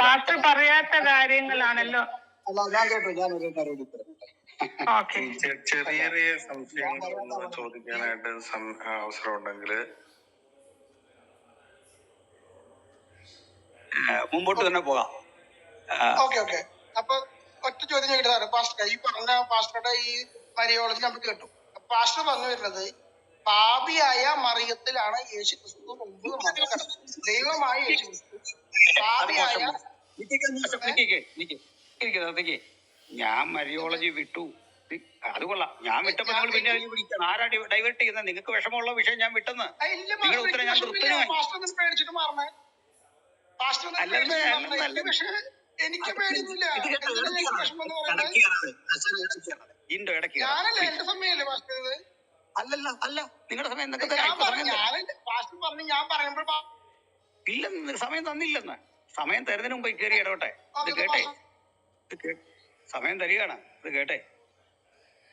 Pastor പറയാത്ത കാര്യങ്ങളാണല്ലോ. അല്ല ഞാൻ കേട്ടോ ഞാൻ ഒരു മറുപടി പറയട്ടെ ഓക്കെ. ചെ- ചെറിയ ചെറിയ സംശയങ്ങൾ ഒന്ന് ചോദിക്കാനായിട്ട് സം- അവസരം ഉണ്ടെങ്കിൽ മുമ്പോട്ട് തന്നെ പോകാം. ആ, ഓക്കെ ഓക്കെ. അപ്പൊ ഒറ്റ ചോദ്യം ചോദിക്കുന്നത് പാസ്റ്റർ ഈ പറഞ്ഞ പാസ്റ്ററുടെ ഈ മരിയോളജി നമുക്ക് കേട്ടു. പാസ്റ്റർ പറഞ്ഞു വരുന്നത് പാപിയായ മറിയത്തിലാണ് യേശു ക്രിസ്തു മുമ്പ് മാസം കിടന്നത് ദൈവമായ യേശു ക്രിസ്തു ഞാൻ മരിയോളജി വിട്ടു. അത് കൊള്ളാം. ഞാൻ വിട്ടപ്പോ നിങ്ങൾ പിന്നെ ആരാ ഡൈവേർട്ട് ചെയ്യുന്നത് നിങ്ങൾക്ക് വിഷമമുള്ള വിഷയം ഞാൻ വിട്ടെന്ന്. ആ, നിങ്ങളുടെ ഉത്തരം ഞാൻ തൃപ്തനായി. അല്ലല്ല. ഇൻഡോ ഇടയ്ക്ക് ഞാനല്ല എന്റെ സമയമല്ലേ അല്ല. നിങ്ങളുടെ സമയം എന്തൊക്കെ ഞാൻ. പറഞ്ഞു ഞാൻ പറയുമ്പോൾ ഇല്ലെന്ന് സമയം തന്നില്ലെന്ന്. സമയം തരുന്നതിന് മുമ്പ് കയറി ഇടപെട്ടെ ഇത് കേട്ടെ? ഇത് സമയം തരികയാണ്. ഇത് കേട്ടെ?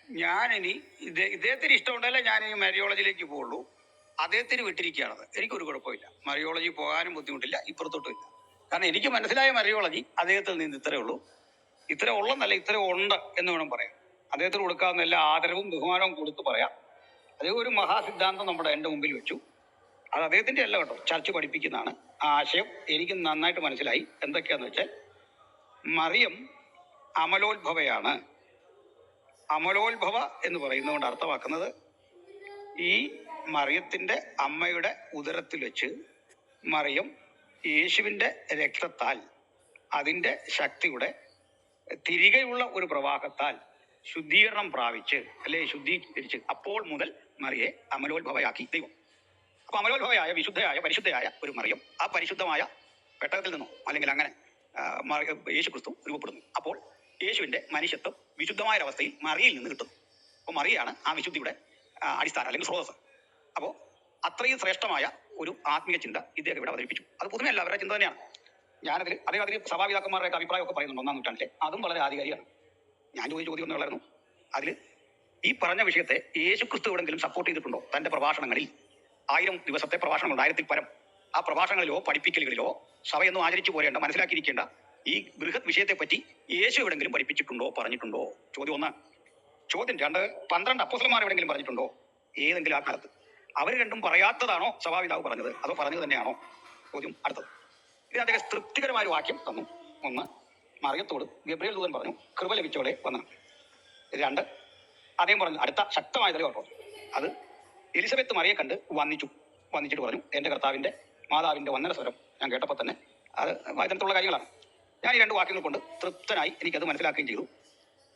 ഞാനിനി ഇതേ ഇദ്ദേഹത്തിന് ഇഷ്ടമുണ്ടല്ലേ ഞാൻ ഈ മരിയോളജിയിലേക്ക് പോവുള്ളൂ. അദ്ദേഹത്തിന് വിട്ടിരിക്കുകയാണത്. എനിക്കൊരു കുഴപ്പമില്ല. മരിയോളജി പോകാനും ബുദ്ധിമുട്ടില്ല. ഇപ്പുറത്തോട്ടും ഇല്ല. കാരണം എനിക്ക് മനസ്സിലായ മരിയോളജി അദ്ദേഹത്തിൽ നിന്ന് ഇത്രേ ഉള്ളൂ. ഇത്ര ഉള്ളെന്നല്ല ഇത്ര ഉണ്ട് എന്ന് വേണം പറയാം അദ്ദേഹത്തിന് കൊടുക്കാവുന്ന എല്ലാ ആദരവും ബഹുമാനവും കൊടുത്ത് പറയാം. അതേ ഒരു മഹാസിദ്ധാന്തം നമ്മുടെ എന്റെ മുമ്പിൽ വെച്ചു. അത് അദ്ദേഹത്തിന്റെ അല്ല കേട്ടോ. ചർച്ച പഠിപ്പിക്കുന്നതാണ്. ആ ആശയം എനിക്ക് നന്നായിട്ട് മനസ്സിലായി. എന്തൊക്കെയാന്ന് വെച്ചാൽ മറിയം അമലോത്ഭവയാണ്. അമലോത്ഭവ എന്ന് പറയുന്നത് കൊണ്ട് അർത്ഥമാക്കുന്നത് ഈ മറിയത്തിന്റെ അമ്മയുടെ ഉദരത്തിൽ വെച്ച് മറിയം യേശുവിന്റെ രക്തത്താൽ അതിന്റെ ശക്തിയുടെ തിരികെയുള്ള ഒരു പ്രവാഹത്താൽ ശുദ്ധീകരണം പ്രാപിച്ച് അല്ലെ? ശുദ്ധീകരിച്ച് അപ്പോൾ മുതൽ മറിയെ അമലോത്ഭവയാക്കി. ദൈവം. അമലോത്ഭവയായ വിശുദ്ധയായ പരിശുദ്ധയായ ഒരു മറിയം ആ പരിശുദ്ധമായ പെട്ടകത്തിൽ നിന്നോ അല്ലെങ്കിൽ അങ്ങനെ യേശു ക്രിസ്തു രൂപപ്പെടുന്നു. അപ്പോൾ യേശുവിന്റെ മനുഷ്യത്വം വിശുദ്ധമായ ഒരവസ്ഥയിൽ മറിയിൽ നിന്ന് കിട്ടുന്നു. അപ്പോൾ മറിയാണ് ആ വിശുദ്ധിയുടെ അടിസ്ഥാനം അല്ലെങ്കിൽ സ്രോതസ് അപ്പോൾ അത്രയും ശ്രേഷ്ഠമായ ഒരു ആത്മീയ ചിന്ത ഇദ്ദേഹം ഇവിടെ അവതരിപ്പിച്ചു. അത് പൊതുവെ എല്ലാവരുടെ ചിന്ത തന്നെയാണ്. ഞാനതിൽ അതേ അതിൽ സഭാപിതാക്കന്മാരുടെ അഭിപ്രായമൊക്കെ പറയുന്നുണ്ട് ഒന്നാം നൂറ്റാണ്ടിലെ. അതും വളരെ ആധികാരികമാണ്. ഞാൻ ചോദിച്ച ചോദ്യം ഒന്നുള്ളായിരുന്നു അതിൽ ഈ പറഞ്ഞ വിഷയത്തെ യേശു ക്രിസ്തു എവിടെങ്കിലും സപ്പോർട്ട് ചെയ്തിട്ടുണ്ടോ? തന്റെ പ്രഭാഷണങ്ങളിൽ ആയിരം ദിവസത്തെ പ്രഭാഷണങ്ങളുണ്ട് ആയിരത്തിൽ പരം. ആ പ്രഭാഷണങ്ങളിലോ പഠിപ്പിക്കലുകളിലോ സഭയൊന്നും ആചരിച്ചു പോരേണ്ട മനസ്സിലാക്കിയിരിക്കേണ്ട ഈ ബൃഹത് വിഷയത്തെ പറ്റി യേശു എവിടെങ്കിലും പഠിപ്പിച്ചിട്ടുണ്ടോ പറഞ്ഞിട്ടുണ്ടോ? ചോദ്യം ഒന്ന്. ചോദ്യം രണ്ട് പന്ത്രണ്ട് അപ്പോസലന്മാർ എവിടെങ്കിലും പറഞ്ഞിട്ടുണ്ടോ? ഏതെങ്കിലും ആ കാലത്ത്. അവർ രണ്ടും പറയാത്തതാണോ സഭാപിതാവ് പറഞ്ഞത്? അതോ പറഞ്ഞത് തന്നെയാണോ? ചോദ്യം അടുത്തത്. ഇത് അദ്ദേഹം തൃപ്തികരമായ വാക്യം തന്നു. ഒന്ന് മറിയത്തോട് ഗബ്രിയൽ ദൂതൻ പറഞ്ഞു കൃപ ലഭിച്ചോടെ വന്നു. രണ്ട് അദ്ദേഹം പറഞ്ഞു അടുത്ത ശക്തമായ തെളിവ് അത് എലിസബത്ത് മറിയെ കണ്ട് വന്നിച്ചു വന്നിച്ചിട്ട് പറഞ്ഞു എന്റെ കർത്താവിന്റെ മാതാവിന്റെ വന്ദന സ്വരം ഞാൻ കേട്ടപ്പോൾ തന്നെ അത് വചനത്തുള്ള കാര്യങ്ങളാണ്. ഞാൻ ഈ രണ്ട് വാക്യങ്ങൾ കൊണ്ട് തൃപ്തനായി എനിക്കത് മനസ്സിലാക്കുകയും ചെയ്തു.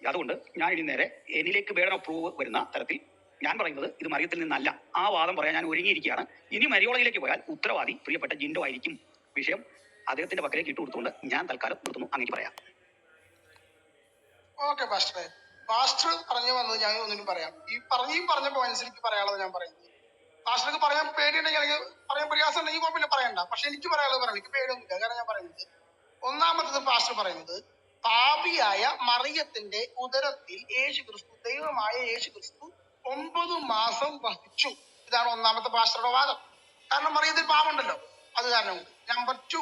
അതുകൊണ്ട് ഞാൻ ഇനി നേരെ എന്നിലേക്ക് വേണം അപ്രൂവ് പ്രൂവ് വരുന്ന തരത്തിൽ ഞാൻ പറയുന്നത് ഇത് മറിയത്തിൽ നിന്നല്ല. ആ വാദം പറയാൻ ഞാൻ ഒരുങ്ങിയിരിക്കുകയാണ്. ഇനി മരിയോളയിലേക്ക് പോയാൽ ഉത്തരവാദി പ്രിയപ്പെട്ട ജിൻഡോ ആയിരിക്കും വിഷയം. അദ്ദേഹത്തിന്റെ പക്കലേക്ക് ഇട്ടുകൊടുത്തുകൊണ്ട് ഞാൻ തൽക്കാലം നിർത്തുന്നു. അങ്ങനെ പറയാം. ഓക്കെ പാസ്റ്റർ പറഞ്ഞു വന്നത് ഞാൻ ഒന്നിനും പറയാം. ഈ പറഞ്ഞ ഈ പറഞ്ഞ പറയാനുള്ളത് ഞാൻ പറയുന്നത് പാസ്റ്റർക്ക് പറയാൻ പേടിയുണ്ടെങ്കിൽ അല്ലെങ്കിൽ പറയാൻ പ്രയാസം ഉണ്ടെങ്കിൽ കുഴപ്പമില്ല പറയണ്ട. പക്ഷെ എനിക്ക് പറയാനുള്ളത് പറയാം എനിക്ക് പേടിയൊന്നുമില്ല. കാരണം ഞാൻ പറയുന്നത് ഒന്നാമത്തത് പാസ്റ്റർ പറയുന്നത് പാപിയായ മറിയത്തിന്റെ ഉദരത്തിൽ യേശു ക്രിസ്തു ദൈവമായ യേശു ക്രിസ്തു ഒമ്പത് മാസം വഹിച്ചു ഇതാണ് ഒന്നാമത്തെ പാസ്റ്ററുടെ വാദം. കാരണം മറിയത്തിൽ പാപമുണ്ടല്ലോ. അത് കാരണം നമ്പർ ടു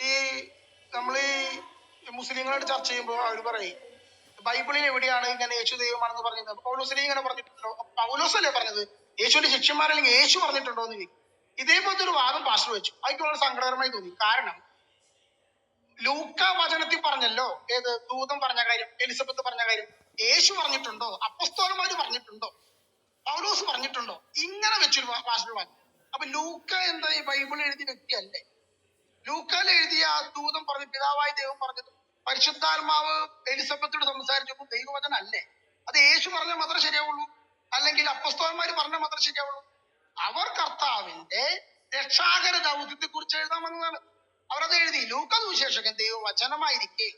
ഈ നമ്മൾ ഈ മുസ്ലിങ്ങളോട് ചർച്ച ചെയ്യുമ്പോൾ അവർ പറയും ബൈബിളിൽ എവിടെയാണ് ഇങ്ങനെ യേശു ദൈവമാണെന്ന് പറഞ്ഞത്? പൗലോസിനെ ഇങ്ങനെ പറഞ്ഞിട്ടുണ്ടോ? പൗലോസ് അല്ലേ പറഞ്ഞത്? യേശുവിന്റെ ശിഷ്യന്മാരല്ലെങ്കിൽ യേശു പറഞ്ഞിട്ടുണ്ടോ എന്ന് ചോദിക്കും. ഇതേപോലത്തെ ഒരു വാദം പാസ്റ്റർ വെച്ചു. അതൊക്കെ വളരെ സങ്കടകരമായി തോന്നി. കാരണം ലൂക്ക വചനത്തിൽ പറഞ്ഞല്ലോ ഏത് ദൂതം പറഞ്ഞ കാര്യം എലിസബത്ത് പറഞ്ഞ കാര്യം യേശു പറഞ്ഞിട്ടുണ്ടോ? അപ്പസ്തോലന്മാര് പറഞ്ഞിട്ടുണ്ടോ? പൗലോസ് പറഞ്ഞിട്ടുണ്ടോ? ഇങ്ങനെ വെച്ചൊരു പാസ്റ്റർ വാങ്ങി അപ്പൊ ലൂക്ക എന്താ ഈ ബൈബിൾ എഴുതിയ വ്യക്തിയല്ലേ? ലൂക്കാൽ എഴുതിയ ദൂതം പറഞ്ഞു പിതാവായ ദൈവം പറഞ്ഞത് പരിശുദ്ധാത്മാവ് എലിസബത്തോട് സംസാരിച്ചപ്പോൾ ദൈവവചനം അല്ലേ അത് യേശു പറഞ്ഞാൽ മാത്രമേ ശരിയാവുള്ളൂ. അല്ലെങ്കിൽ അപ്പസ്തോന്മാർ പറഞ്ഞാൽ മാത്രമേ ശരിയാവുള്ളൂ. അവർ കർത്താവിന്റെ രക്ഷാകര ദൗത്യത്തെ കുറിച്ച് എഴുതാൻ വന്നതാണ്. അവർ അവരത് എഴുതി. ലൂക്ക സുവിശേഷകൻ ദൈവവചനമായിരിക്കെ.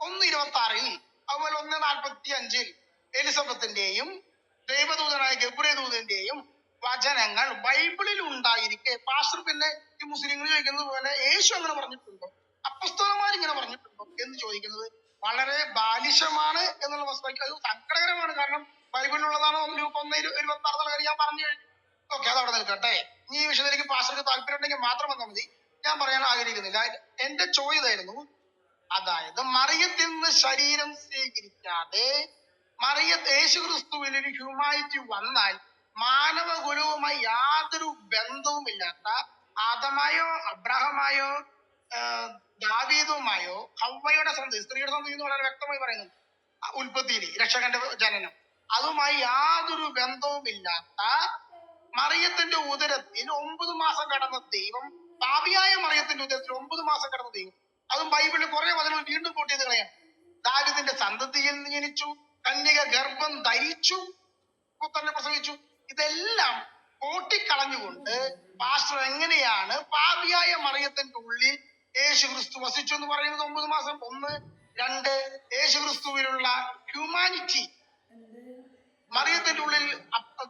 ഒന്ന് ഇരുപത്തി ആറിൽ അതുപോലെ ഒന്ന് നാൽപ്പത്തി അഞ്ചിൽ എലിസബത്തിന്റെയും ദൈവദൂതനായ ഗബ്രേ ദൂതന്റെയും വചനങ്ങൾ ബൈബിളിൽ ഉണ്ടായിരിക്കെ. പാസ്റ്റർ പിന്നെ ഈ മുസ്ലിങ്ങൾ ചോദിക്കുന്നത് പോലെ യേശു അങ്ങനെ പറഞ്ഞിട്ടുണ്ടോ? പറഞ്ഞിട്ടുണ്ടോ എന്ന് ചോദിക്കുന്നത് വളരെ ബാലിശമാണ് എന്നുള്ള വസ്തുക്കൾ അത് സങ്കടകരമാണ്. കാരണം ബൈബിളിലുള്ളതാണോ ഒന്ന് ഇരു- ഇരുപത്തി ആറ് കാര്യം ഞാൻ പറഞ്ഞു കഴിഞ്ഞു. ഓക്കെ അവിടെ നിൽക്കട്ടെ. ഈ വിഷയത്തിലേക്ക് പാസ്റ്റർക്ക് താല്പര്യം ഉണ്ടെങ്കിൽ മാത്രം വന്നാൽ മതി. ഞാൻ പറയാൻ ആഗ്രഹിക്കുന്നില്ല. എന്റെ ചോദ്യം ഇതായിരുന്നു. അതായത് മറിയത്തിൽ നിന്ന് ശരീരം സ്വീകരിക്കാതെ മറിയ യേശു ക്രിസ്തുവിൽ ഒരു ഹ്യൂമാനിറ്റി വന്നാൽ മാനവ യാതൊരു ബന്ധവുമില്ലാത്ത ആദമായോ അബ്രഹമായോ ദാവീദുമായോ ഹവ്വയുടെ സന്ധി സ്ത്രീയുടെ സന്ധി എന്ന് വളരെ വ്യക്തമായി പറയുന്നുണ്ട്. ഉൽപ്പത്തിയിൽ രക്ഷകന്റെ ജനനം. അതുമായി യാതൊരു ബന്ധവുമില്ലാത്ത മറിയത്തിന്റെ ഉദരത്തിൽ ഒമ്പത് മാസം കടന്ന ദൈവം പാപിയായ മറിയത്തിന്റെ ഉദരത്തിൽ ഒമ്പത് മാസം കടന്ന ദൈവം. അതും ബൈബിളിൽ കുറെ വചനങ്ങൾ വീണ്ടും കൂട്ടി ചെയ്ത് കളയാം ദാരിദ്ര്യത്തിന്റെ സന്തതിയിൽ ജനിച്ചു കന്യക ഗർഭം ധരിച്ചു പുത്രനെ പ്രസവിച്ചു. ഇതെല്ലാം കോട്ടിക്കളഞ്ഞുകൊണ്ട് പാസ്റ്റർ എങ്ങനെയാണ് പാപിയായ മറിയത്തിന്റെ ഉള്ളിൽ യേശു ക്രിസ്തു വസിച്ചു എന്ന് പറയുന്നത് ഒമ്പത് മാസം. ഒന്ന് രണ്ട് യേശു ക്രിസ്തുവിലുള്ള ഹ്യൂമാനിറ്റി മറിയത്തിന്റെ ഉള്ളിൽ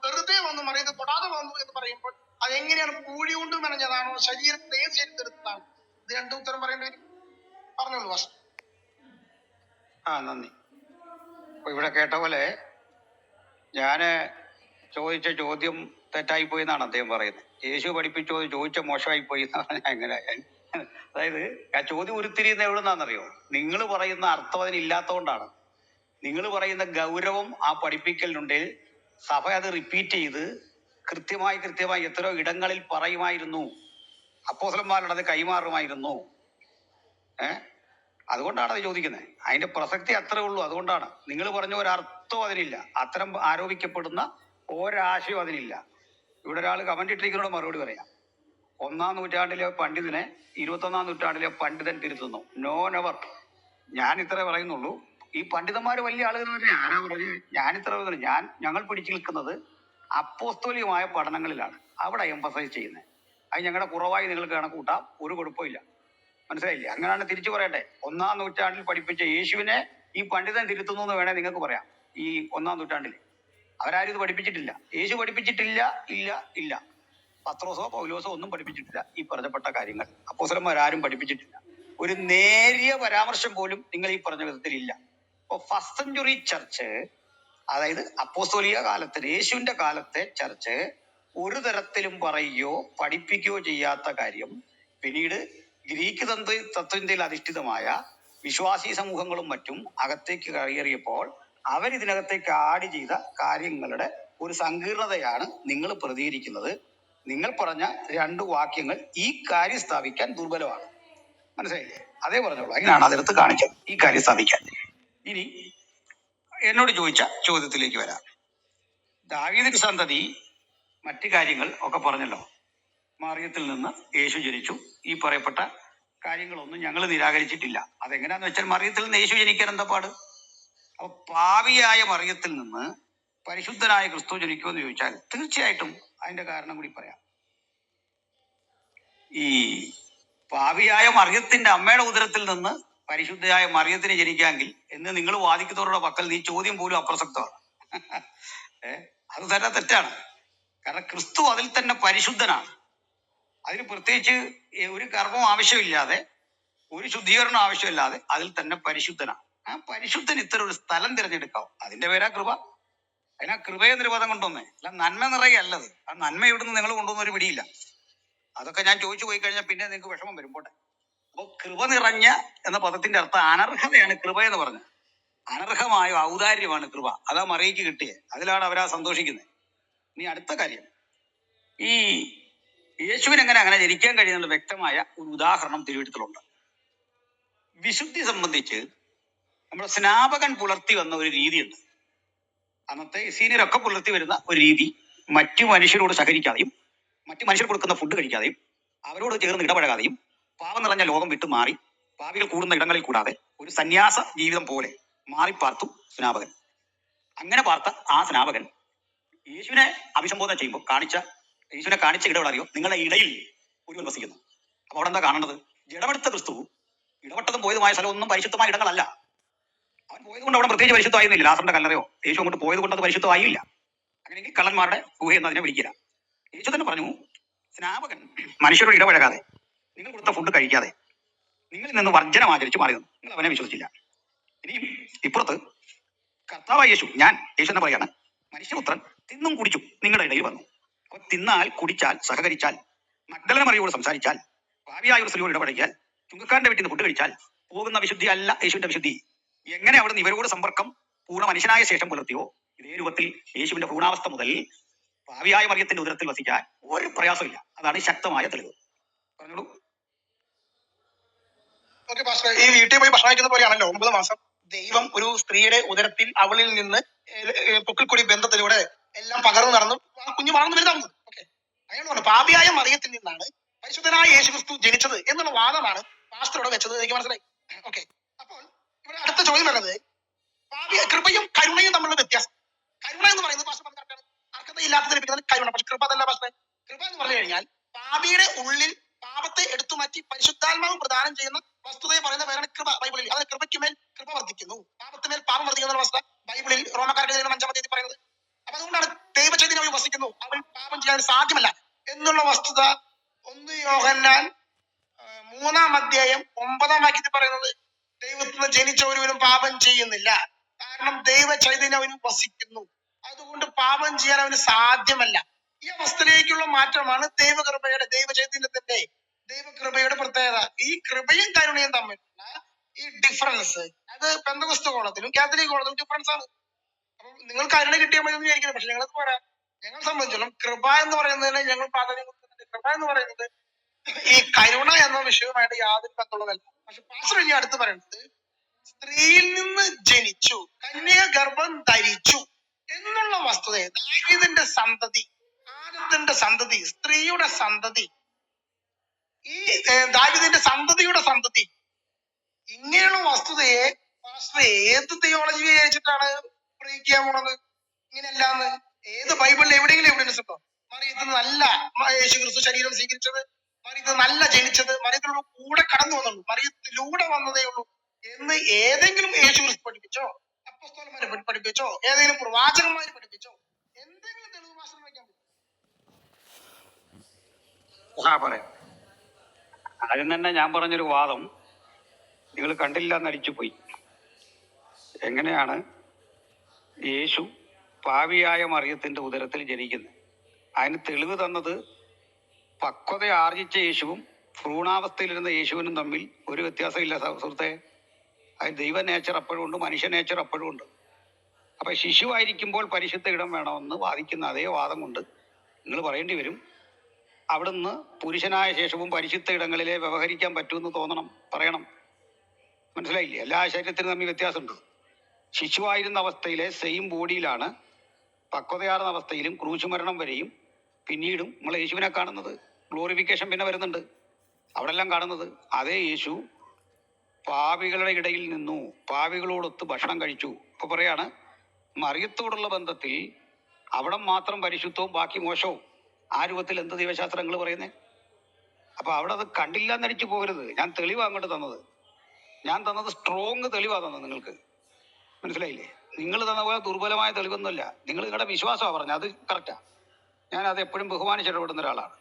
വെറുതെ വന്നു മറിയത്തെ തൊടാതെ വന്നു എന്ന് പറയുമ്പോൾ അതെങ്ങനെയാണ് പൂഴി കൊണ്ട് മെനഞ്ഞതാണോ ശരീരത്തെ ഏത് ഇത് രണ്ടു ഉത്തരം പറയേണ്ടി പറഞ്ഞോളൂ പാസ്റ്റർ ആ നന്ദി. അപ്പൊ ഇവിടെ കേട്ട പോലെ ഞാൻ ചോദിച്ച ചോദ്യം തെറ്റായി പോയി എന്നാണ് അദ്ദേഹം പറയുന്നത്. യേശു പഠിപ്പിച്ചോ ചോദിച്ച മോശമായി പോയി എന്നാണ് ഞാൻ എങ്ങനെ അതായത് ആ ചോദ്യം ഉരുത്തിരിയുന്ന എവിടുന്നാണെന്നറിയോ? നിങ്ങൾ പറയുന്ന അർത്ഥം അതിനില്ലാത്തതുകൊണ്ടാണ് നിങ്ങൾ പറയുന്ന ഗൗരവം ആ പഠിപ്പിക്കലിനുണ്ട് സഭ അത് റിപ്പീറ്റ് ചെയ്ത് കൃത്യമായി കൃത്യമായി എത്രയോ ഇടങ്ങളിൽ പറയുമായിരുന്നു. അപ്പോസലന്മാരുടെ അത് കൈമാറുമായിരുന്നു. ഏ? അതുകൊണ്ടാണ് അത് ചോദിക്കുന്നത്. അതിന്റെ പ്രസക്തി അത്രേ ഉള്ളൂ. അതുകൊണ്ടാണ്. നിങ്ങൾ പറഞ്ഞ ഒരർത്ഥം അതിനില്ല. അത്തരം ആരോപിക്കപ്പെടുന്ന ഒരാശയം അതിനില്ല. ഇവിടെ ഒരാൾ കമന്റ് ഇട്ടിരിക്കുന്നതോട് മറുപടി പറയാം. ഒന്നാം നൂറ്റാണ്ടിലെ പണ്ഡിതനെ ഇരുപത്തൊന്നാം നൂറ്റാണ്ടിലെ പണ്ഡിതൻ തിരുത്തുന്നു. നോ നെവർ ഞാൻ ഇത്രേ പറയുന്നുള്ളൂ. ഈ പണ്ഡിതന്മാര് വലിയ ആളുകൾ ആരാ പറഞ്ഞു? ഞാൻ ഇത്ര. ഞാൻ ഞങ്ങൾ പിടിച്ചു നിൽക്കുന്നത് അപ്പോസ്തോലികമായ പഠനങ്ങളിലാണ്. അവിടെ എംഫസൈസ് ചെയ്യുന്നത് അത് ഞങ്ങളുടെ കുറവായി നിങ്ങൾക്ക് കണക്കൂട്ടാം ഒരു കുഴപ്പമില്ല മനസ്സിലായില്ലേ? അങ്ങനെയാണ് തിരിച്ചു പറയട്ടെ ഒന്നാം നൂറ്റാണ്ടിൽ പഠിപ്പിച്ച യേശുവിനെ ഈ പണ്ഡിതൻ തിരുത്തുന്നു എന്ന് വേണേ നിങ്ങൾക്ക് പറയാം. ഈ ഒന്നാം നൂറ്റാണ്ടിൽ. അവരാരും ഇത് പഠിപ്പിച്ചിട്ടില്ല. യേശു പഠിപ്പിച്ചിട്ടില്ല ഇല്ല ഇല്ല. പത്രോസോ പൗലോസോ ഒന്നും പഠിപ്പിച്ചിട്ടില്ല. ഈ പറഞ്ഞപ്പെട്ട കാര്യങ്ങൾ. അപ്പോസലന്മാരാരും പഠിപ്പിച്ചിട്ടില്ല. ഒരു നേരിയ പരാമർശം പോലും നിങ്ങൾ ഈ പറഞ്ഞ വിധത്തിൽ ഇല്ല. അപ്പോൾ ഫസ്റ്റ് സെഞ്ചുറി ചർച്ച് അതായത് അപ്പോസ്തോലിക കാലത്ത് യേശുവിന്റെ കാലത്തെ ചർച്ച് ഒരു തരത്തിലും പറയുകയോ പഠിപ്പിക്കുകയോ ചെയ്യാത്ത കാര്യം പിന്നീട് ഗ്രീക്ക് തന്ത്ര തത്വത്തിൽ അധിഷ്ഠിതമായ വിശ്വാസി സമൂഹങ്ങളും മറ്റും അകത്തേക്ക് കയറിയപ്പോൾ അവരിതിനകത്തേക്ക് ആഡ് ചെയ്ത കാര്യങ്ങളുടെ ഒരു സങ്കീർണതയാണ് നിങ്ങൾ പ്രതികരിക്കുന്നത്. നിങ്ങൾ പറഞ്ഞ രണ്ട് വാക്യങ്ങൾ ഈ കാര്യം സ്ഥാപിക്കാൻ ദുർബലമാണ്. മനസ്സിലായില്ലേ? അതേ പറഞ്ഞോളൂ. അതിനാണ് അതിനകത്ത് കാണിച്ചത് ഈ കാര്യം സ്ഥാപിക്കാൻ. ഇനി എന്നോട് ചോദിച്ച ചോദ്യത്തിലേക്ക് വരാം. ദാവീദിന് സന്തതി മറ്റു കാര്യങ്ങൾ ഒക്കെ പറഞ്ഞല്ലോ. മാറിയത്തിൽ നിന്ന് യേശു ജനിച്ചു. ഈ പറയപ്പെട്ട കാര്യങ്ങളൊന്നും ഞങ്ങൾ നിരാകരിച്ചിട്ടില്ല. അതെങ്ങനെയാന്ന് വെച്ചാൽ മറിയത്തിൽ നിന്ന് യേശു ജനിക്കാൻ എന്താ പാട്? അപ്പൊ പാവിയായ മറിയത്തിൽ നിന്ന് പരിശുദ്ധനായ ക്രിസ്തു ജനിക്കുമെന്ന് ചോദിച്ചാൽ തീർച്ചയായിട്ടും അതിന്റെ കാരണം കൂടി പറയാം. ഈ പാവിയായ മറിയത്തിന്റെ അമ്മയുടെ ഉദരത്തിൽ നിന്ന് പരിശുദ്ധയായ മറിയത്തിന് ജനിക്കാമെങ്കിൽ എന്ന് നിങ്ങൾ വാദിക്കുന്നവരുടെ പക്കൽ നീ ചോദ്യം പോലും അപ്രസക്തമാണ്. അത് തന്നെ തെറ്റാണ്. കാരണം ക്രിസ്തു അതിൽ തന്നെ പരിശുദ്ധനാണ്. അതിന് പ്രത്യേകിച്ച് ഒരു കർമ്മം ആവശ്യമില്ലാതെ ഒരു ശുദ്ധീകരണം ആവശ്യമില്ലാതെ അതിൽ തന്നെ പരിശുദ്ധനാണ്. ആ പരിശുദ്ധൻ ഇത്തരം ഒരു സ്ഥലം തിരഞ്ഞെടുക്കാം. അതിന്റെ പേരാ കൃപ. അതിനാ കൃപയെ നിർവാദം കൊണ്ടുവന്നേ. അല്ല നന്മ നിറയെ അല്ലത്. ആ നന്മ ഇവിടുന്ന് നിങ്ങൾ കൊണ്ടുവന്ന ഒരു പിടിയില്ല. അതൊക്കെ ഞാൻ ചോദിച്ചു പോയി കഴിഞ്ഞാൽ പിന്നെ നിങ്ങൾക്ക് വിഷമം വരും. പോട്ടെ. അപ്പൊ കൃപ നിറഞ്ഞ എന്ന പദത്തിന്റെ അർത്ഥം അനർഹതയാണ് കൃപ എന്ന് പറഞ്ഞത്. അനർഹമായ ഔദാര്യമാണ് കൃപ. അതാ മറിയക്ക് കിട്ടിയത് അതിലാണ് അവരാ സന്തോഷിക്കുന്നത് ഇനി അടുത്ത കാര്യം. ഈ യേശുവിന് എങ്ങനെ അങ്ങനെ ജനിക്കാൻ കഴിയുന്നുള്ള വ്യക്തമായ ഒരു ഉദാഹരണം തിരുവഴുത്തിലുണ്ട്. വിശുദ്ധി സംബന്ധിച്ച് നമ്മുടെ സ്നാപകൻ പുലർത്തി വന്ന ഒരു രീതിയുണ്ട്. അന്നത്തെ സീനിയറൊക്കെ പുലർത്തി വരുന്ന ഒരു രീതി. മറ്റു മനുഷ്യരോട് സഹകരിക്കാതെയും മറ്റു മനുഷ്യർ കൊടുക്കുന്ന ഫുഡ് കഴിക്കാതെയും അവരോട് ചേർന്ന് ഇടപഴകാതെയും പാവം നിറഞ്ഞ ലോകം വിട്ടു മാറി പാവികൾ കൂടുന്ന ഇടങ്ങളിൽ കൂടാതെ ഒരു സന്യാസ ജീവിതം പോലെ മാറി പാർത്തു സ്നാപകൻ. അങ്ങനെ പാർത്ത ആ സ്നാപകൻ യേശുവിനെ അഭിസംബോധന ചെയ്യുമ്പോൾ കാണിച്ച യേശുവിനെ കാണിച്ച ഇടപെടറിയോ നിങ്ങളുടെ ഇടയിൽ ഒരുവൻ വസിക്കുന്നു അപ്പോൾ അവിടെ എന്താ കാണേണ്ടത് ജഡമെടുത്ത ക്രിസ്തു ഇടപെട്ടതും പോയതുമായ സ്ഥലം ഒന്നും പരിശുദ്ധമായ ഇടങ്ങളല്ല. അവൻ പോയത് കൊണ്ട് അവിടെ പ്രത്യേകിച്ച് പരിശുദ്ധമായിരുന്നില്ല. ലാസറിന്റെ കല്ലറയോ യേശു അങ്ങോട്ട് പോയത് കൊണ്ട് അത് പരിശുദ്ധമായില്ല. അങ്ങനെയെങ്കിൽ കള്ളന്മാരുടെ ഗുഹ എന്ന് അതിനെ വിളിക്കില്ല. യേശു തന്നെ പറഞ്ഞു സ്നാപകൻ മനുഷ്യരോട് ഇടപഴകാതെ നിങ്ങൾ കൊടുത്ത ഫുഡ് കഴിക്കാതെ നിങ്ങളിൽ നിന്ന് വർജനം ആചരിച്ച് മാറി നിന്നു നിങ്ങൾ അവനെ വിശ്വസിച്ചില്ല. ഇനിയും ഇപ്പുറത്ത് കർത്താവായ യേശു ഞാൻ യേശു എന്ന് പറയാണ് മനുഷ്യപുത്രൻ തിന്നും കുടിച്ചു നിങ്ങളുടെ ഇടയിൽ വന്നു. അപ്പൊ തിന്നാൽ കുടിച്ചാൽ സഹകരിച്ചാൽ മഗ്ദലന മറിയോട് സംസാരിച്ചാൽ ഭാവിയായ ഒരു സ്ത്രീയോട് ഇടപഴകിയാൽ ചുങ്കക്കാരന്റെ വീട്ടിൽ നിന്ന് ഫുഡ് കഴിച്ചാൽ പോകുന്ന വിശുദ്ധി അല്ല യേശുവിന്റെ വിശുദ്ധി. എങ്ങനെ അവിടുന്ന് ഇവരോട് സമ്പർക്കം പൂർണ മനുഷ്യനായ ശേഷം പുലർത്തിയോ? ഇതേ രൂപത്തിൽ യേശുവിന്റെ ഭ്രൂണാവസ്ഥ മുതൽ ഭാവിയായ മറിയത്തിന്റെ ഉദരത്തിൽ വസിക്കാൻ ഒരു പ്രയാസമില്ല അതാണ് ശക്തമായ തെളിവ്. പറഞ്ഞോളൂ. പാസ്റ്റർ ഈ വീട്ടിൽ പോയി ഭക്ഷണം പോലെയാണല്ലോ. ഒമ്പത് മാസം ദൈവം ഒരു സ്ത്രീയുടെ ഉദരത്തിൽ അവളിൽ നിന്ന് ഏ- ഏ പൊക്കിൽ കൂടി ബന്ധത്തിലൂടെ എല്ലാം പകർന്നു നടന്നു. ആ കുഞ്ഞു വളർന്നു വലുതാവുന്നത് ഓക്കെ. പറഞ്ഞു പാപിയായ മറിയത്തിൽ നിന്നാണ് പരിശുദ്ധനായ യേശുക്രിസ്തു ജനിച്ചത് എന്നുള്ള വാദമാണ് പാസ്റ്ററോട് വെച്ചത്. എനിക്ക് മനസ്സിലായി. ഓക്കെ. അപ്പോൾ ഇവിടെ അടുത്ത ചോദ്യം വരുന്നത് കൃപയും കരുണയും തമ്മിലുള്ള വ്യത്യാസം. കരുണ എന്ന് പറയുന്നത് പാസ്റ്റർ പറഞ്ഞാണ്. അർഹതയില്ലാത്തത് ലഭിക്കുന്നത് കരുണ. പക്ഷെ കൃപ അതല്ല പാസ്റ്റർ കൃപ എന്ന് പറഞ്ഞു കഴിഞ്ഞാൽ പാപിയുടെ ഉള്ളിൽ പാപത്തെ എടുത്തു മാറ്റി പരിശുദ്ധാത്മാവ് പ്രദാനം ചെയ്യുന്ന വസ്തുതയെ പറയുന്ന പേരാണ് കൃപ. ബൈബിളിൽ അതായത് കൃപയ്ക്ക് മേൽ കൃപ വർദ്ധിക്കുന്നു. പാപത്തിന്മേൽ പാപം വർദ്ധിക്കുന്ന വസ്തുത ബൈബിളിൽ റോമക്കാരുടെ ലേഖനം അഞ്ചാം തീയതി പറയുന്നത്. അപ്പൊ അതുകൊണ്ടാണ് ദൈവചൈതന്യം അവൻ വസിക്കുന്നു. അവൻ പാപം ചെയ്യാൻ സാധ്യമല്ല. എന്നുള്ള വസ്തുത ഒന്ന് യോഹന്നാൻ മൂന്നാം അധ്യായം ഒമ്പതാം വാക്യത്തിൽ പറയുന്നത് ദൈവത്തിൽ നിന്ന് ജനിച്ച പാപം ചെയ്യുന്നില്ല. കാരണം ദൈവ ചൈതന്യം അവന് വസിക്കുന്നു. അതുകൊണ്ട് പാപം ചെയ്യാൻ അവന് സാധ്യമല്ല. ഈ അവസ്ഥയിലേക്കുള്ള മാറ്റമാണ് ദൈവകൃപയുടെ ദൈവ ചൈതന്യത്തിന്റെ ദൈവകൃപയുടെ പ്രത്യേകത. ഈ കൃപയും കരുണയും തമ്മിലുള്ള ഈ ഡിഫറൻസ് അത് പെന്തകസ്ത കോളത്തിലും കാത്തലിക് കോളത്തിലും ഡിഫറൻസ് ആണ്. അപ്പം നിങ്ങൾ കരുണ കിട്ടിയാൽ മതി എന്ന് വിചാരിക്കുന്നത് പക്ഷെ ഞങ്ങൾക്ക് പോരാ. ഞങ്ങളെ സംബന്ധിച്ചോളം കൃപ എന്ന് പറയുന്നതിന് ഞങ്ങൾ പ്രാധാന്യം കൊടുക്കുന്നുണ്ട് കൃപ എന്ന് പറയുന്നത് ഈ കരുണ എന്ന വിഷയവുമായിട്ട് യാതൊരു ബന്ധമുള്ളതല്ല പക്ഷെ പാസ്റ്റർ ഇനി അടുത്ത് പറയുന്നത് സ്ത്രീയിൽ നിന്ന് ജനിച്ചു കന്യക ഗർഭം ധരിച്ചു എന്നുള്ള വസ്തുതയെ ദാവീദിന്റെ സന്തതി ആദത്തിന്റെ സന്തതി സ്ത്രീയുടെ സന്തതി ഈ ദാവീദിന്റെ സന്തതിയുടെ സന്തതി ഇങ്ങനെയുള്ള വസ്തുതയെ പാസ്റ്റർ ഏത് തിയോളജി വിചാരിച്ചിട്ടാണ് പ്രയോഗിക്കാൻ പോണത്? ഇങ്ങനെയല്ലാന്ന്. ഏത് ബൈബിളിൽ എവിടെയെങ്കിലും എവിടെ ഉണ്ടോ? മറിയത്ത് നല്ല മ- യേശു ക്രിസ്തു ശരീരം സ്വീകരിച്ചത് മറിയത്ത് നല്ല ജനിച്ചത് മറിയത്തിലൂടെ കൂടെ കടന്നു വന്നുള്ളൂ. മറിയത്തിലൂടെ വന്നതേ ഉള്ളൂ എന്ന് ഏതെങ്കിലും യേശു പഠിപ്പിച്ചോ? അപ്പസ്തോലന്മാരെ പഠിപ്പിച്ചോ? ഏതെങ്കിലും പ്രവാചകന്മാര് പഠിപ്പിച്ചോ? എന്തെങ്കിലും തെളിവ് മാസം വയ്ക്കാൻ പറയാം ആദ്യം തന്നെ ഞാൻ പറഞ്ഞൊരു വാദം. നിങ്ങൾ കണ്ടില്ല എന്നടിച്ചു പോയി. എങ്ങനെയാണ് യേശു പാവിയായ മറിയത്തിന്റെ ഉദരത്തിൽ ജനിക്കുന്നത്? അതിന് തെളിവ് തന്നത് പക്വത ആർജിച്ച യേശുവും ഭ്രൂണാവസ്ഥയിലിരുന്ന യേശുവിനും തമ്മിൽ ഒരു വ്യത്യാസമില്ല സുഹൃത്തെ. അത് ദൈവ നേച്ചർ അപ്പോഴും ഉണ്ട് മനുഷ്യ നേച്ചർ അപ്പോഴും ഉണ്ട്. അപ്പൊ ശിശുവായിരിക്കുമ്പോൾ പരിശുദ്ധ ഇടം വേണമെന്ന് വാദിക്കുന്ന അതേ വാദം കൊണ്ട് നിങ്ങൾ പറയേണ്ടി വരും. അവിടുന്ന് പുരുഷനായ ശേഷവും പരിശുദ്ധ ഇടങ്ങളിലെ വ്യവഹരിക്കാൻ പറ്റുമെന്ന് തോന്നണം പറയണം. മനസ്സിലായില്ലേ? എല്ലാ ശരീരത്തിനും തമ്മിൽ വ്യത്യാസമുണ്ട്. ശിശുവായിരുന്ന അവസ്ഥയിലെ സെയിം ബോഡിയിലാണ് പക്വതയാർന്ന അവസ്ഥയിലും ക്രൂശുമരണം വരെയും പിന്നീടും നമ്മൾ യേശുവിനെ കാണുന്നത്. ഗ്ലോറിഫിക്കേഷൻ പിന്നെ വരുന്നുണ്ട്. അവിടെ എല്ലാം കാണുന്നത് അതേ യേശു പാവികളുടെ ഇടയിൽ നിന്നു പാവികളോടൊത്ത് ഭക്ഷണം കഴിച്ചു. ഇപ്പൊ പറയാണ് മറിയത്തോടുള്ള ബന്ധത്തിൽ അവിടെ മാത്രം പരിശുദ്ധവും ബാക്കി മോശവും. ആ രൂപത്തിൽ എന്ത് ദൈവശാസ്ത്രങ്ങൾ പറയുന്നത് അപ്പൊ അവിടെ അത് കണ്ടില്ല എന്നടിച്ചു പോകരുത്. ഞാൻ തെളിവാ അങ്ങോട്ട് തന്നത്. ഞാൻ തന്നത് സ്ട്രോങ് തെളിവാ തന്നത് നിങ്ങൾക്ക്. മനസ്സിലായില്ലേ? നിങ്ങൾ തന്ന പോലെ ദുർബലമായ തെളിവൊന്നുമല്ല. നിങ്ങൾ നിങ്ങളുടെ വിശ്വാസമാണ് പറഞ്ഞത്. അത് കറക്റ്റാ ഞാൻ അത് എപ്പോഴും ബഹുമാനിച്ചിടപെടുന്ന ഒരാളാണ്.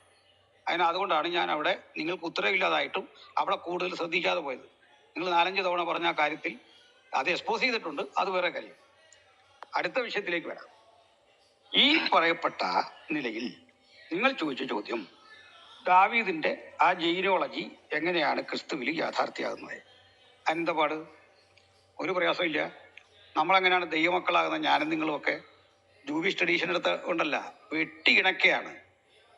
അതിന് അതുകൊണ്ടാണ് ഞാൻ അവിടെ നിങ്ങൾക്ക് ഉത്തരവില്ലാതായിട്ടും അവിടെ കൂടുതൽ ശ്രദ്ധിക്കാതെ പോയത്. നിങ്ങൾ നാലഞ്ച് തവണ പറഞ്ഞ കാര്യത്തിൽ അത് എക്സ്പോസ് ചെയ്തിട്ടുണ്ട് അത് വേറെ കാര്യം. അടുത്ത വിഷയത്തിലേക്ക് വരാം. ഈ പറയപ്പെട്ട നിലയിൽ നിങ്ങൾ ചോദിച്ച ചോദ്യം ദാവീദിന്റെ ആ ജൈനോളജി എങ്ങനെയാണ് ക്രിസ്തുവിൽ യാഥാർത്ഥ്യമാകുന്നത്? അനന്തപാട് പാട് ഒരു പ്രയാസമില്ല നമ്മളെങ്ങനെയാണ് ദൈവമക്കളാകുന്ന ഞാനും നിങ്ങളുമൊക്കെ ജൂബി സ്റ്റഡീഷൻ എടുത്ത വെട്ടി ഇണക്കെയാണ്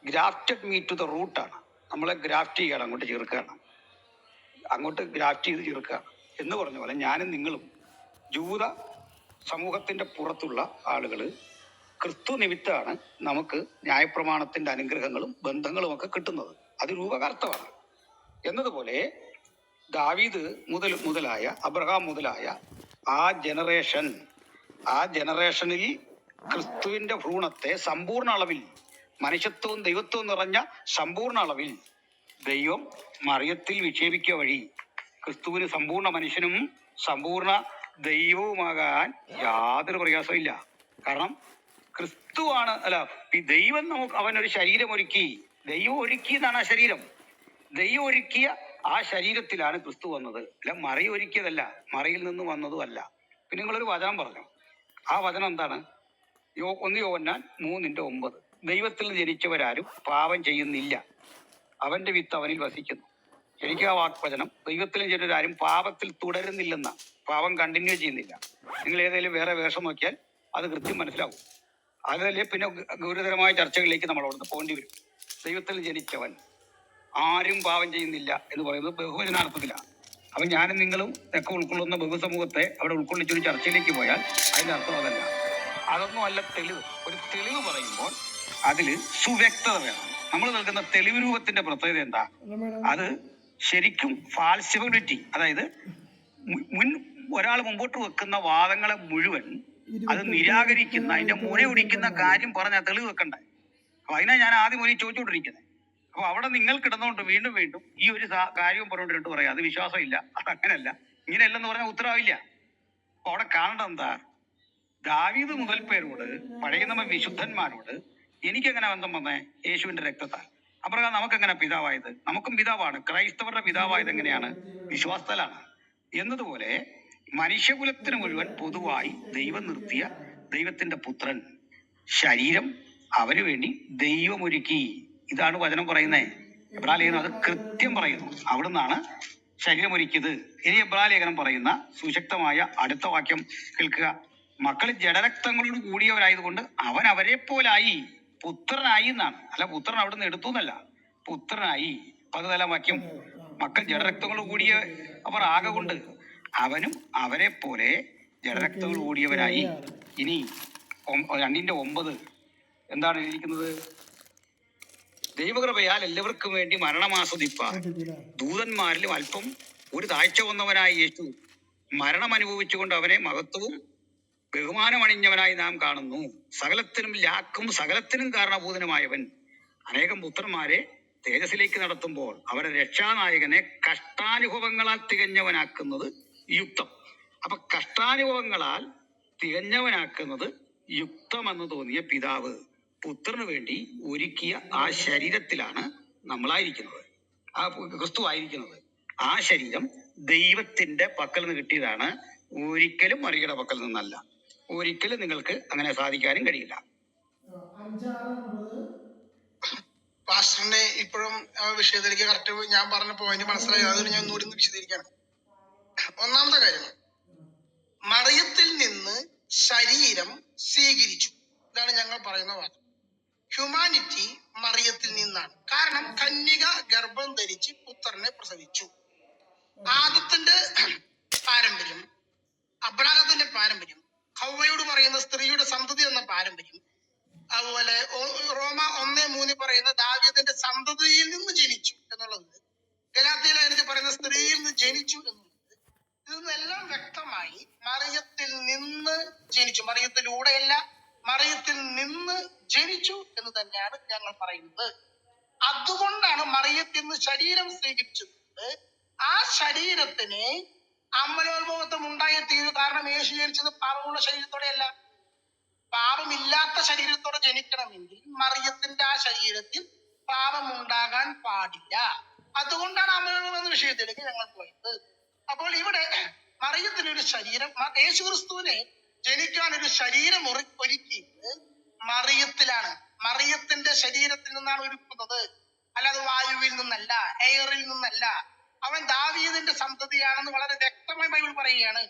ഗ്രാഫ്റ്റഡ് മീ ടു ദ റൂട്ടാണ് നമ്മളെ ഗ്രാഫ്റ്റ് ചെയ്യുകയാണ് അങ്ങോട്ട് ചേർക്കുകയാണ് അങ്ങോട്ട് ഗ്രാഫ്റ്റ് ചെയ്ത് ചേർക്കുകയാണ് എന്ന് പറഞ്ഞ പോലെ ഞാനും നിങ്ങളും ജൂത സമൂഹത്തിന്റെ പുറത്തുള്ള ആളുകൾ ക്രിസ്തു നിമിത്തമാണ് നമുക്ക് ന്യായപ്രമാണത്തിന്റെ അനുഗ്രഹങ്ങളും ബന്ധങ്ങളും ഒക്കെ കിട്ടുന്നത്. അത് രൂപകർത്തമാണ് എന്നതുപോലെ ദാവീദ് മുതൽ മുതലായ അബ്രഹാം മുതലായ ആ ജനറേഷൻ ആ ജനറേഷനിൽ ക്രിസ്തുവിന്റെ ഭ്രൂണത്തെ സമ്പൂർണ അളവിൽ മനുഷ്യത്വവും ദൈവത്വവും നിറഞ്ഞ സമ്പൂർണ അളവിൽ ദൈവം മറിയത്തിൽ വിക്ഷേപിക്കുക വഴി ക്രിസ്തുവിന് സമ്പൂർണ മനുഷ്യനും സമ്പൂർണ ദൈവവുമാകാൻ യാതൊരു പ്രയാസമില്ല കാരണം ക്രിസ്തുവാണ് അല്ല ഈ ദൈവം നമുക്ക് അവനൊരു ശരീരം ഒരുക്കി. ദൈവം ഒരുക്കി എന്നാണ് ആ ശരീരം. ദൈവം ഒരുക്കിയ ആ ശരീരത്തിലാണ് ക്രിസ്തു വന്നത്. അല്ല മറി ഒരുക്കിയതല്ല മറിയിൽ നിന്ന് വന്നതും അല്ല. പിന്നെ നിങ്ങളൊരു വചനം പറഞ്ഞു. ആ വചനം എന്താണ്? യോ ഒന്ന് യോവന്നാൻ മൂന്നിന്റെ ഒമ്പത്. ദൈവത്തിൽ ജനിച്ചവരാരും പാപം ചെയ്യുന്നില്ല. അവന്റെ വിത്ത് അവനിൽ വസിക്കുന്നു. എനിക്ക് ആ വാക്വചനം ദൈവത്തിൽ ചിലർ പാപത്തിൽ തുടരുന്നില്ലെന്ന. പാപം കണ്ടിന്യൂ ചെയ്യുന്നില്ല. നിങ്ങൾ ഏതെങ്കിലും വേറെ വേഷം നോക്കിയാൽ അത് കൃത്യം മനസ്സിലാവും. അതല്ലേ പിന്നെ ഗ- ഗൗരവതരമായ ചർച്ചകളിലേക്ക് നമ്മൾ അവിടുന്ന് പോകേണ്ടി വരും. ദൈവത്തിൽ ജനിച്ചവൻ ആരും പാപം ചെയ്യുന്നില്ല എന്ന് പറയുന്നത് ബഹുവചനാർത്ഥത്തിലാണ്. അപ്പൊ ഞാനും നിങ്ങളും ഒക്കെ ഉൾക്കൊള്ളുന്ന ബഹുസമൂഹത്തെ അവിടെ ഉൾക്കൊള്ളിച്ചൊരു ചർച്ചയിലേക്ക് പോയാൽ അതിന്റെ അർത്ഥം അതല്ല. അതൊന്നും അല്ല തെളിവ്. ഒരു തെളിവ് പറയുമ്പോൾ അതിൽ സുവ്യക്തത വേണം. നമ്മൾ നൽകുന്ന തെളിവ് രൂപത്തിന്റെ പ്രത്യേകത എന്താ? അത് ശരിക്കും ഫാൾസിബിലിറ്റി അതായത് മുൻ ഒരാൾ മുമ്പോട്ട് വെക്കുന്ന വാദങ്ങളെ മുഴുവൻ അത് നിരാകരിക്കുന്ന അതിന്റെ മുന ഒടിക്കുന്ന കാര്യം പറഞ്ഞ തെളിവ് വെക്കണ്ടേ? അപ്പൊ അതിനാ ഞാൻ ആദ്യം ഒരു ചോദിച്ചുകൊണ്ടിരിക്കുന്നത് അപ്പൊ അവിടെ നിങ്ങൾ കിടന്നുകൊണ്ട് വീണ്ടും വീണ്ടും ഈ ഒരു കാര്യം കാര്യവും പറഞ്ഞുകൊണ്ടിട്ട് പറയാം. അത് വിശ്വാസമില്ല. അത് അങ്ങനല്ല. ഇങ്ങനെയല്ലെന്ന് പറഞ്ഞാൽ ഉത്തരവില്ല അപ്പൊ അവിടെ കാണേണ്ടത് എന്താ? ദാവീദ് മുതൽ പേരോട് പഴയ നമ്മ വിശുദ്ധന്മാരോട് എനിക്കെങ്ങനെ ബന്ധം വന്നേ? യേശുവിന്റെ രക്തത്താൽ. അപ്രകാരം നമുക്കെങ്ങനെ പിതാവായത്? നമുക്കും പിതാവാണ്. ക്രൈസ്തവരുടെ പിതാവായത് എങ്ങനെയാണ്? വിശ്വാസത്താലാണ്. എന്നതുപോലെ മനുഷ്യകുലത്തിന് മുഴുവൻ പൊതുവായി ദൈവം നിർത്തിയ ദൈവത്തിന്റെ പുത്രൻ ശരീരം അവന് വേണ്ടി ദൈവമൊരുക്കി. ഇതാണ് വചനം പറയുന്നത് എബ്രാലേഖനം അത് കൃത്യം പറയുന്നു. അവിടുന്നാണ് ശരീരമൊരുക്കിയത്. ഇനി എബ്രാലേഖനം പറയുന്ന സുശക്തമായ അടുത്ത വാക്യം കേൾക്കുക. മക്കൾ ജഡരക്തങ്ങളോട് കൂടിയവരായതുകൊണ്ട് അവൻ അവരെ പോലായി പുത്രനായി എന്നാണ്. അല്ല പുത്രൻ അവിടുന്ന് എടുത്തു എന്നല്ല. പുത്രനായി. പതുതല വാക്യം. മക്കൾ ജഡരക്തങ്ങൾ കൂടിയ അവർ ആകെ കൊണ്ട് അവനും അവരെ പോലെ ജഡരക്തങ്ങൾ കൂടിയവരായി. ഇനി രണ്ടിന്റെ ഒമ്പത്. എന്താണ് എഴുതിയിരിക്കുന്നത്? ദൈവകൃപയാൽ എല്ലാവർക്കും വേണ്ടി മരണമാസ്വദിപ്പാൻ. ദൂതന്മാരിലും അല്പം ഒരു താഴ്ച വന്നവനായ യേശു മരണം അനുഭവിച്ചുകൊണ്ട് അവനെ മഹത്വവും ബഹുമാനമണിഞ്ഞവനായി നാം കാണുന്നു. സകലത്തിനും ലാക്കും സകലത്തിനും കാരണഭൂതനുമായവൻ. അനേകം പുത്രന്മാരെ തേജസ്സിലേക്ക് നടത്തുമ്പോൾ അവരെ രക്ഷാനായകനെ കഷ്ടാനുഭവങ്ങളാൽ തികഞ്ഞവനാക്കുന്നത് യുക്തം. അപ്പൊ കഷ്ടാനുഭവങ്ങളാൽ തികഞ്ഞവനാക്കുന്നത് യുക്തമെന്ന് തോന്നിയ പിതാവ് പുത്രന് വേണ്ടി ഒരുക്കിയ ആ ശരീരത്തിലാണ് നമ്മളായിരിക്കുന്നത്. ആ ക്രിസ്തു ആയിരിക്കുന്നത്. ആ ശരീരം ദൈവത്തിന്റെ പക്കൽ നിന്ന് കിട്ടിയതാണ്. ഒരിക്കലും മറിയുടെ പക്കൽ നിന്നല്ല. ഒരിക്കലും നിങ്ങൾക്ക് അങ്ങനെ സാധിക്കാനും കഴിയില്ല. പാസ്റ്ററിന്റെ ഇപ്പോഴും വിഷയത്തിലേക്ക് കറക്റ്റ് ഞാൻ പറഞ്ഞ പോയിന്റ് മനസ്സിലായി. അതൊരു ഞാൻ ഒന്നുകൂടി ഒന്ന് വിശദീകരിക്കാണ്. ഒന്നാമത്തെ കാര്യം. മറിയത്തിൽ നിന്ന് ശരീരം സ്വീകരിച്ചു. ഇതാണ് ഞങ്ങൾ പറയുന്ന വാദം ഹ്യൂമാനിറ്റി മറിയത്തിൽ നിന്നാണ്. കാരണം കന്യക ഗർഭം ധരിച്ച് പുത്രനെ പ്രസവിച്ചു. ആദത്തിന്റെ പാരമ്പര്യം അബ്രാഹത്തിന്റെ പാരമ്പര്യം ഹൗവയോട് പറയുന്ന സ്ത്രീയുടെ സന്തതി എന്ന പാരമ്പര്യം അതുപോലെ റോമ ഒന്നേ മൂന്നിൽ പറയുന്ന ദാവീദിന്റെ സന്തതിയിൽ നിന്ന് ജനിച്ചു എന്നുള്ളത്. ഗലാത്തിയിൽ അതിനകത്ത് പറയുന്ന സ്ത്രീയിൽ നിന്ന് ജനിച്ചു എന്നുള്ളത്. ഇതെല്ലാം വ്യക്തമായി മറിയത്തിൽ നിന്ന് ജനിച്ചു. മറിയത്തിലൂടെയല്ല മറിയത്തിൽ നിന്ന് ജനിച്ചു എന്ന് തന്നെയാണ് ഞങ്ങൾ പറയുന്നത്. അതുകൊണ്ടാണ് മറിയത്തിൽ നിന്ന് ശരീരം സ്വീകരിച്ചത്. ആ ശരീരത്തിന് അമ്മലോത്ഭവത്വം ഉണ്ടായി തീരു കാരണം യേശു ജനിച്ചത് പാപമുള്ള ശരീരത്തോടെയല്ല. പാപമില്ലാത്ത ശരീരത്തോടെ ജനിക്കണമെങ്കിൽ മറിയത്തിന്റെ ആ ശരീരത്തിൽ പാപം ഉണ്ടാകാൻ പാടില്ല. അതുകൊണ്ടാണ് അമ്മലോത്ഭവം എന്ന വിഷയത്തിലേക്ക് ഞങ്ങൾ പോയത്. അപ്പോൾ ഇവിടെ മറിയത്തിന് ഒരു ശരീരം യേശു ക്രിസ്തുവിനെ ജനിക്കാൻ ഒരു ശരീരം ഒരുക്കിയത് മറിയത്തിലാണ്. മറിയത്തിന്റെ ശരീരത്തിൽ നിന്നാണ് ഒരുക്കുന്നത്. അല്ലാതെ വായുവിൽ നിന്നല്ല എയറിൽ നിന്നല്ല. അവൻ ദാവീദിന്റെ സന്തതിയാണെന്ന് വളരെ വ്യക്തമായി ബൈബിൾ പറയുകയാണ്.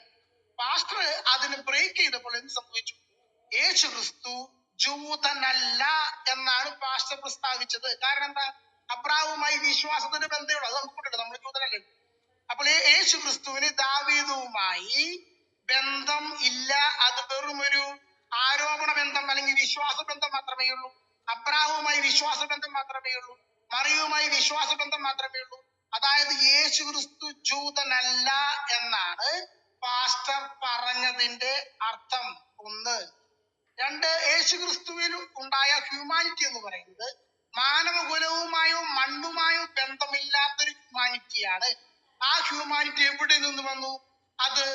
പാസ്റ്റർ അതിന് ബ്രേക്ക് ചെയ്തപ്പോൾ എന്ത് സംഭവിച്ചു? യേശു ക്രിസ്തു ജൂതനല്ല എന്നാണ് പാസ്റ്റർ പ്രസ്താവിച്ചത്. കാരണം എന്താ? അബ്രാഹുമായി വിശ്വാസത്തിന്റെ ബന്ധമുള്ളൂ അത് നമുക്ക് കൂട്ടില്ല നമ്മൾ ജൂതനല്ലേ? അപ്പോൾ യേശു ക്രിസ്തുവിന് ദാവീദവുമായി ബന്ധം ഇല്ല. അത് വെറും ഒരു ആരോപണ ബന്ധം അല്ലെങ്കിൽ വിശ്വാസ ബന്ധം മാത്രമേ ഉള്ളൂ. അബ്രാഹുമായി വിശ്വാസ ബന്ധം മാത്രമേ ഉള്ളൂ. മറിയുമായി വിശ്വാസ ബന്ധം മാത്രമേ ഉള്ളൂ. അതായത് യേശു ക്രിസ്തു ജൂതനല്ല എന്നാണ് പാസ്റ്റർ പറഞ്ഞതിന്റെ അർത്ഥം ഒന്ന്. രണ്ട് യേശു ക്രിസ്തുവിൽ ഉണ്ടായ ഹ്യൂമാനിറ്റി എന്ന് പറയുന്നത് മാനവകുലവുമായോ മണ്ണുമായോ ബന്ധമില്ലാത്തൊരു ഹ്യൂമാനിറ്റിയാണ് ആ ഹ്യൂമാനിറ്റി എവിടെ നിന്ന് വന്നു? അത്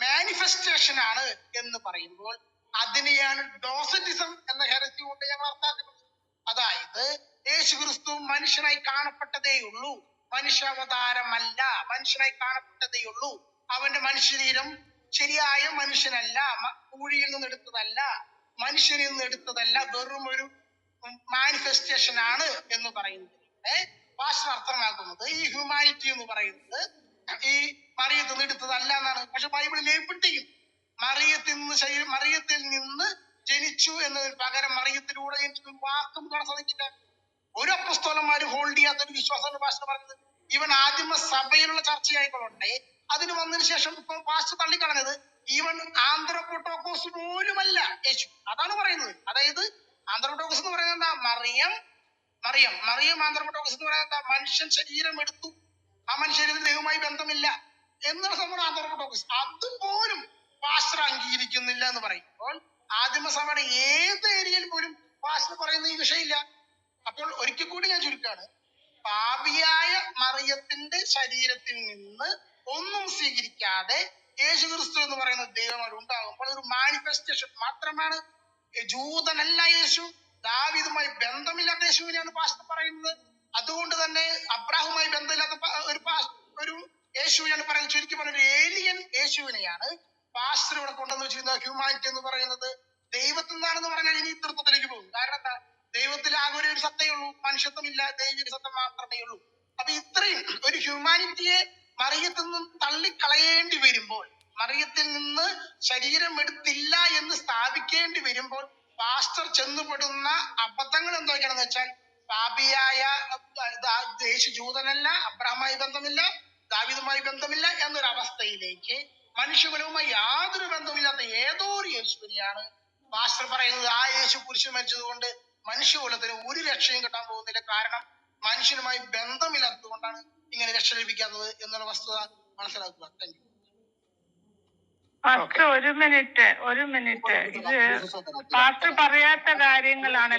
മാനിഫെസ്റ്റേഷൻ ആണ് എന്ന് പറയുമ്പോൾ അതിനെയാണ് ഡോസറ്റിസം എന്ന ഹെറസി കൊണ്ട് ഞങ്ങൾ അർത്ഥാക്കുന്നത് അതായത് യേശു ക്രിസ്തു മനുഷ്യനായി കാണപ്പെട്ടതേ ഉള്ളൂ. മനുഷ്യാവതാരമല്ല മനുഷ്യനായി കാണപ്പെട്ടതേ ഉള്ളൂ. അവന്റെ മനുഷ്യരീരം ശരിയായ മനുഷ്യനല്ല കൂഴിയിൽ നിന്ന് എടുത്തതല്ല മനുഷ്യനിൽ നിന്ന് എടുത്തതല്ല വെറും ഒരു മാനിഫെസ്റ്റേഷൻ ആണ് എന്ന് പറയുന്നത്. ഭാഷ അർത്ഥമാക്കുന്നത് ഈ ഹ്യൂമാനിറ്റി എന്ന് പറയുന്നത്. ഈ മറിയത്തിൽ നിന്ന് എടുത്തതല്ല എന്നാണ്. പക്ഷെ ബൈബിളിൽ എവിടെയും മറിയത്തിൽ നിന്ന് മറിയത്തിൽ നിന്ന് ജനിച്ചു എന്നതിന് പകരം മറിയത്തിലൂടെ ജനിച്ചു വാക്കും കാണാൻ സാധിക്കില്ല ഒരു അപ്പസ്തോലന്മാര് ഹോൾഡ് ചെയ്യാത്ത ഒരു വിശ്വാസമാണ് ഭാഷ പറഞ്ഞത്. ഇവൻ ആദ്യമ സഭയിലുള്ള ചർച്ചയായിക്കൊള്ളട്ടെ അതിന് വന്നതിന് ശേഷം ഇപ്പൊ ഭാഷ തള്ളിക്കളഞ്ഞത് ഈവൻ പോലും പോലുമല്ല യേശു. അതാണ് പറയുന്നത്. അതായത് ആന്ധ്രപ്രോട്ടോക്കോസ് എന്ന് പറയുന്നത് എന്താ? മറിയം. മറിയം. മറിയം ആന്ധ്രപ്രോട്ടോക്കോസ് എന്ന് പറയുന്നത് എന്താ? മനുഷ്യൻ ശരീരം എടുത്തു. ആ മനുഷ്യന് ദൈവവുമായി ബന്ധമില്ല എന്നുള്ള സംഭവം ആന്ധ്രപ്രോട്ടോക്കോസ്. അതുപോലും പാസ്റ്റർ അംഗീകരിക്കുന്നില്ല എന്ന് പറയും. അപ്പോൾ ആദിമസഭയുടെ ഏത് ഏരിയയിൽ പോലും പാസ്റ്റർ പറയുന്ന ഈ വിഷയമില്ല. അപ്പോൾ ഒരിക്കൽ കൂടി ഞാൻ ചുരുക്കാണ്. പാപിയായ മറിയത്തിന്റെ ശരീരത്തിൽ നിന്ന് ഒന്നും സ്വീകരിക്കാതെ യേശു ക്രിസ്തു എന്ന് പറയുന്ന ദൈവം ഉണ്ടാകുമ്പോൾ ഒരു മാനിഫെസ്റ്റേഷൻ മാത്രമാണ്. ജൂതനല്ല യേശു. ദാവിതുമായി ബന്ധമില്ലാത്ത യേശുവിനെയാണ് പാസ്റ്റർ പറയുന്നത്. അതുകൊണ്ട് തന്നെ അബ്രാഹുമായി ബന്ധമില്ലാത്ത ഒരു ഒരു യേശുവിനെയാണ് പറയുന്നത്. ചുരുക്കി പറഞ്ഞ ഒരു ഏലിയൻ യേശുവിനെയാണ് പാസ്റ്റർ ഇവിടെ കൊണ്ടുവന്ന് വെച്ചിരുന്നത് ഹ്യൂമാനിറ്റി എന്ന് പറയുന്നത്. ദൈവത്തിൽ നിന്നാണെന്ന് പറഞ്ഞാൽ ഇനി തൃത്വത്തിലേക്ക് പോകും. കാരണം എന്താ? ദൈവത്തിൽ ആകെ ഒരു സത്തയുള്ളൂ മനുഷ്യത്വമില്ല ദൈവിക സത്യം മാത്രമേ ഉള്ളൂ. അപ്പൊ ഇത്രയും ഒരു ഹ്യൂമാനിറ്റിയെ മറിയത്തിൽ നിന്നും തള്ളിക്കളയേണ്ടി വരുമ്പോൾ മറിയത്തിൽ നിന്ന് ശരീരം എടുത്തില്ല എന്ന് സ്ഥാപിക്കേണ്ടി വരുമ്പോൾ പാസ്റ്റർ ചെന്നുപെടുന്ന അബദ്ധങ്ങൾ എന്തൊക്കെയാണെന്ന് വെച്ചാൽ പാപിയായ ദേശ ജൂതനല്ല അബ്രഹമായി ബന്ധമില്ല ദാവിദുമായി ബന്ധമില്ല എന്നൊരു അവസ്ഥയിലേക്ക് മനുഷ്യകുലവുമായി യാതൊരു ബന്ധമില്ലാത്ത ഏതോ ഒരു യേശുവിനെയാണ് പാസ്റ്റർ പറയുന്നത്. ആ യേശു കുരിശ് മരിച്ചത് കൊണ്ട് മനുഷ്യകുലത്തിന് ഒരു രക്ഷയും കിട്ടാൻ പോകുന്നില്ല. കാരണം മനുഷ്യനുമായി ബന്ധമില്ലാത്തത് കൊണ്ടാണ് ഇങ്ങനെ രക്ഷ ലഭിക്കാത്തത് എന്നുള്ള വസ്തുത മനസ്സിലാക്കുക. താങ്ക് യു ഒരു മിനിറ്റ് ഒരു മിനിറ്റ്. ഇത് പാസ്റ്റർ പറയാത്ത കാര്യങ്ങളാണ്